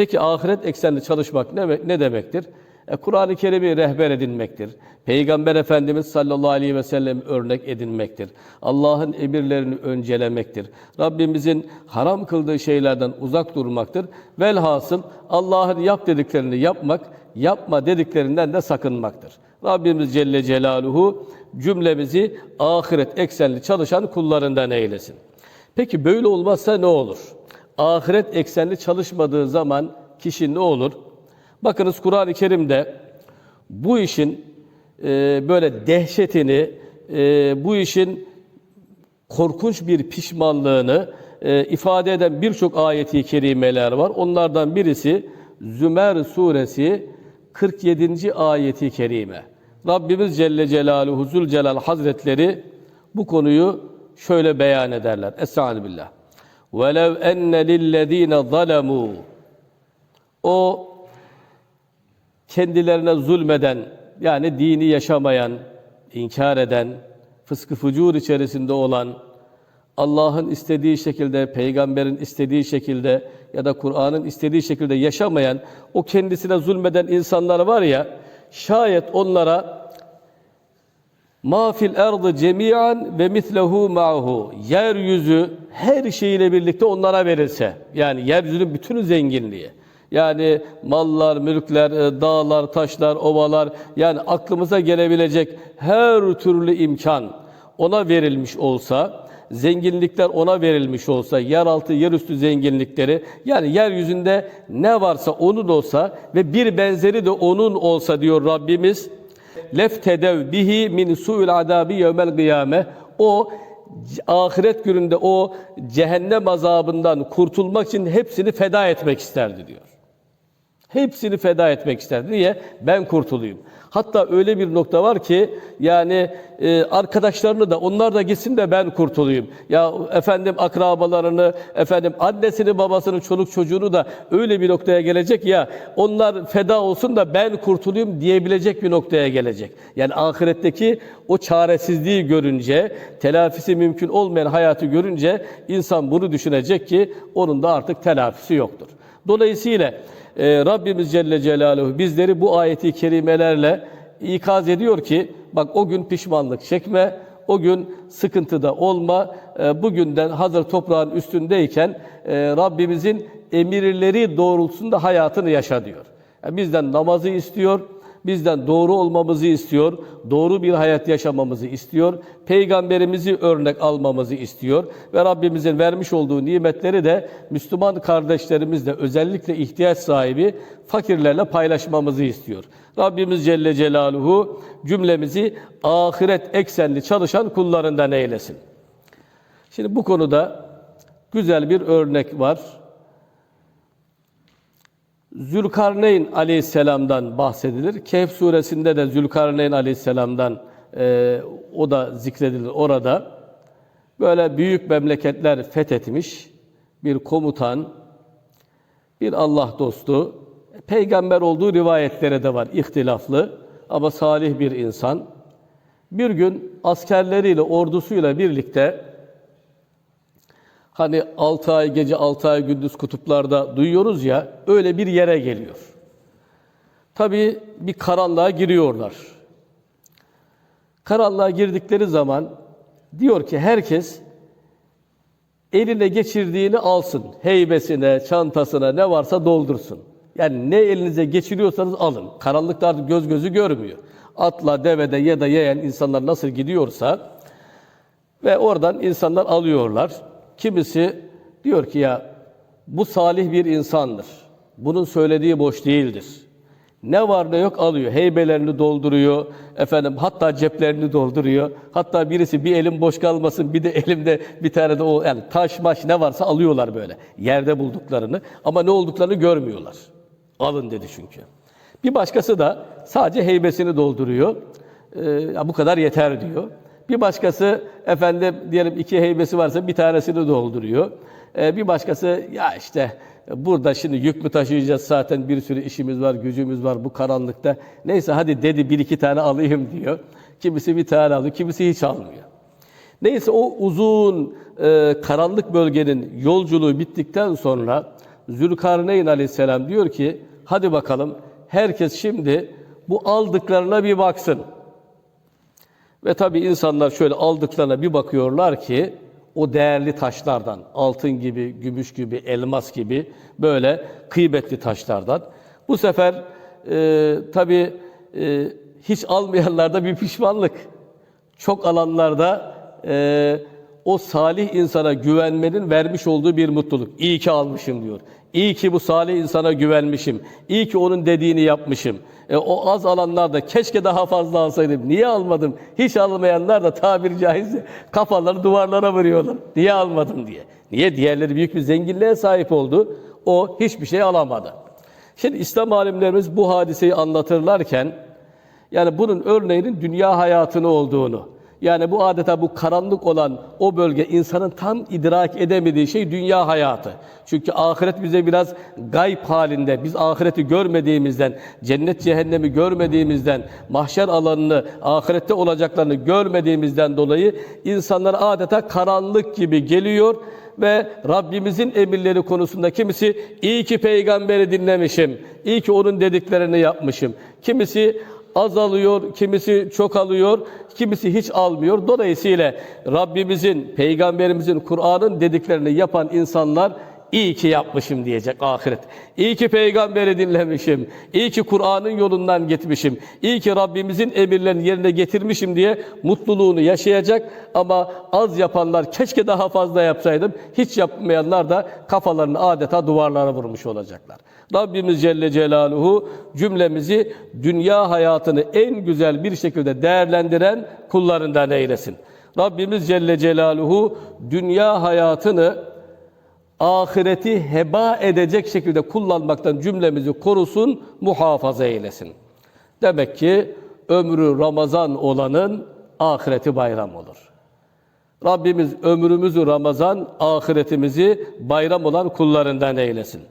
Peki ahiret eksenli çalışmak ne, ne demektir? E, Kur'an-ı Kerim'i rehber edinmektir. Peygamber Efendimiz sallallahu aleyhi ve sellem örnek edinmektir. Allah'ın emirlerini öncelemektir. Rabbimizin haram kıldığı şeylerden uzak durmaktır. Velhasıl Allah'ın yap dediklerini yapmak, yapma dediklerinden de sakınmaktır. Rabbimiz Celle Celaluhu cümlemizi ahiret eksenli çalışan kullarından eylesin. Peki böyle olmazsa ne olur? Ahiret eksenli çalışmadığı zaman kişi ne olur? Bakınız Kur'an-ı Kerim'de bu işin e, böyle dehşetini, e, bu işin korkunç bir pişmanlığını e, ifade eden birçok ayeti kerimeler var. Onlardan birisi Zümer suresi 47. ayeti kerime. Rabbimiz Celle Celaluhu Zülcelal Hazretleri bu konuyu şöyle beyan ederler. Estaizu billah. وَلَوْ اَنَّ لِلَّذ۪ينَ ظَلَمُوا O kendilerine zulmeden, yani dini yaşamayan, inkar eden, fıskı fucur içerisinde olan, Allah'ın istediği şekilde, peygamberin istediği şekilde ya da Kur'an'ın istediği şekilde yaşamayan, o kendisine zulmeden insanlar var ya, şayet onlara Ma fil erdı cemiyan ve mislehu ma'hu. Yeryüzü her şeyiyle birlikte onlara verilse. Yani yeryüzünün bütün zenginliği. Yani mallar, mülkler, e, dağlar, taşlar, ovalar yani aklımıza gelebilecek her türlü imkan ona verilmiş olsa, zenginlikler ona verilmiş olsa, yeraltı, yerüstü zenginlikleri yani yeryüzünde ne varsa onun olsa ve bir benzeri de onun olsa diyor Rabbimiz leftedev bihi min su'il adabi yevmel kıyame. O ahiret gününde o cehennem azabından kurtulmak için hepsini feda etmek isterdi diyor. Hepsini feda etmek isterdi. Niye? Ben kurtulayım. Hatta öyle bir nokta var ki yani e, arkadaşlarını da onlar da gitsin de ben kurtulayım. Ya efendim akrabalarını, efendim annesini, babasını, çoluk çocuğunu da öyle bir noktaya gelecek ya onlar feda olsun da ben kurtulayım diyebilecek bir noktaya gelecek. Yani ahiretteki o çaresizliği görünce, telafisi mümkün olmayan hayatı görünce insan bunu düşünecek ki onun da artık telafisi yoktur. Dolayısıyla e, Rabbimiz Celle Celaluhu bizleri bu ayeti kerimelerle ikaz ediyor ki bak o gün pişmanlık çekme, o gün sıkıntıda olma, e, bugünden hazır toprağın üstündeyken e, Rabbimizin emirleri doğrultusunda hayatını yaşa diyor. Yani bizden namazı istiyor, bizden doğru olmamızı istiyor, doğru bir hayat yaşamamızı istiyor, peygamberimizi örnek almamızı istiyor ve Rabbimizin vermiş olduğu nimetleri de Müslüman kardeşlerimizle özellikle ihtiyaç sahibi fakirlerle paylaşmamızı istiyor. Rabbimiz Celle Celaluhu cümlemizi ahiret eksenli çalışan kullarından eylesin. Şimdi bu konuda güzel bir örnek var. Zülkarneyn aleyhisselamdan bahsedilir. Kehf suresinde de Zülkarneyn aleyhisselamdan e, o da zikredilir orada. Böyle büyük memleketler fethetmiş bir komutan, bir Allah dostu, peygamber olduğu rivayetlere de var ihtilaflı ama salih bir insan. Bir gün askerleriyle, ordusuyla birlikte Hani 6 ay gece 6 ay gündüz kutuplarda duyuyoruz ya öyle bir yere geliyor. Tabii bir karanlığa giriyorlar. Karanlığa girdikleri zaman diyor ki herkes eline geçirdiğini alsın. Heybesine, çantasına ne varsa doldursun. Yani ne elinize geçiriyorsanız alın. Karanlıkta artık göz gözü görmüyor. Atla, devede ya da yayan insanlar nasıl gidiyorsa ve oradan insanlar alıyorlar. Kimisi diyor ki ya bu salih bir insandır. Bunun söylediği boş değildir. Ne var ne yok alıyor. Heybelerini dolduruyor. Efendim hatta ceplerini dolduruyor. Hatta birisi bir elim boş kalmasın bir de elimde bir tane de o yani taş maş ne varsa alıyorlar böyle. Yerde bulduklarını ama ne olduklarını görmüyorlar. Alın dedi çünkü. Bir başkası da sadece heybesini dolduruyor. Ee, bu kadar yeter diyor. Bir başkası efendim diyelim iki heybesi varsa bir tanesini dolduruyor. Ee, bir başkası ya işte burada şimdi yük mü taşıyacağız zaten bir sürü işimiz var, gücümüz var bu karanlıkta. Neyse hadi dedi bir iki tane alayım diyor. Kimisi bir tane alıyor, kimisi hiç almıyor. Neyse o uzun e, karanlık bölgenin yolculuğu bittikten sonra Zülkarneyn aleyhisselam diyor ki hadi bakalım herkes şimdi bu aldıklarına bir baksın. Ve tabii insanlar şöyle aldıklarına bir bakıyorlar ki o değerli taşlardan, altın gibi, gümüş gibi, elmas gibi böyle kıymetli taşlardan. Bu sefer e, tabii e, hiç almayanlarda bir pişmanlık. Çok alanlarda e, o salih insana güvenmenin vermiş olduğu bir mutluluk. İyi ki almışım diyor. İyi ki bu salih insana güvenmişim. İyi ki onun dediğini yapmışım. E, o az alanlarda keşke daha fazla alsaydım. Niye almadım? Hiç almayanlar da tabiri caizse kafaları duvarlara vuruyorlar. Niye almadım diye. Niye? Diğerleri büyük bir zenginliğe sahip oldu. O hiçbir şey alamadı. Şimdi İslam alimlerimiz bu hadiseyi anlatırlarken yani bunun örneğinin dünya hayatını olduğunu, yani bu adeta bu karanlık olan o bölge insanın tam idrak edemediği şey dünya hayatı. Çünkü ahiret bize biraz gayb halinde, biz ahireti görmediğimizden, cennet cehennemi görmediğimizden, mahşer alanını, ahirette olacaklarını görmediğimizden dolayı insanlar adeta karanlık gibi geliyor ve Rabbimizin emirleri konusunda kimisi iyi ki peygamberi dinlemişim, iyi ki onun dediklerini yapmışım. Kimisi az alıyor, kimisi çok alıyor, kimisi hiç almıyor. Dolayısıyla Rabbimizin, peygamberimizin, Kur'an'ın dediklerini yapan insanlar iyi ki yapmışım diyecek ahiret. İyi ki peygamberi dinlemişim. İyi ki Kur'an'ın yolundan gitmişim. İyi ki Rabbimizin emirlerini yerine getirmişim diye mutluluğunu yaşayacak. Ama az yapanlar keşke daha fazla yapsaydım. Hiç yapmayanlar da kafalarını adeta duvarlara vurmuş olacaklar. Rabbimiz Celle Celaluhu cümlemizi dünya hayatını en güzel bir şekilde değerlendiren kullarından eylesin. Rabbimiz Celle Celaluhu dünya hayatını ahireti heba edecek şekilde kullanmaktan cümlemizi korusun, muhafaza eylesin. Demek ki ömrü Ramazan olanın ahireti bayram olur. Rabbimiz ömrümüzü Ramazan, ahiretimizi bayram olan kullarından eylesin.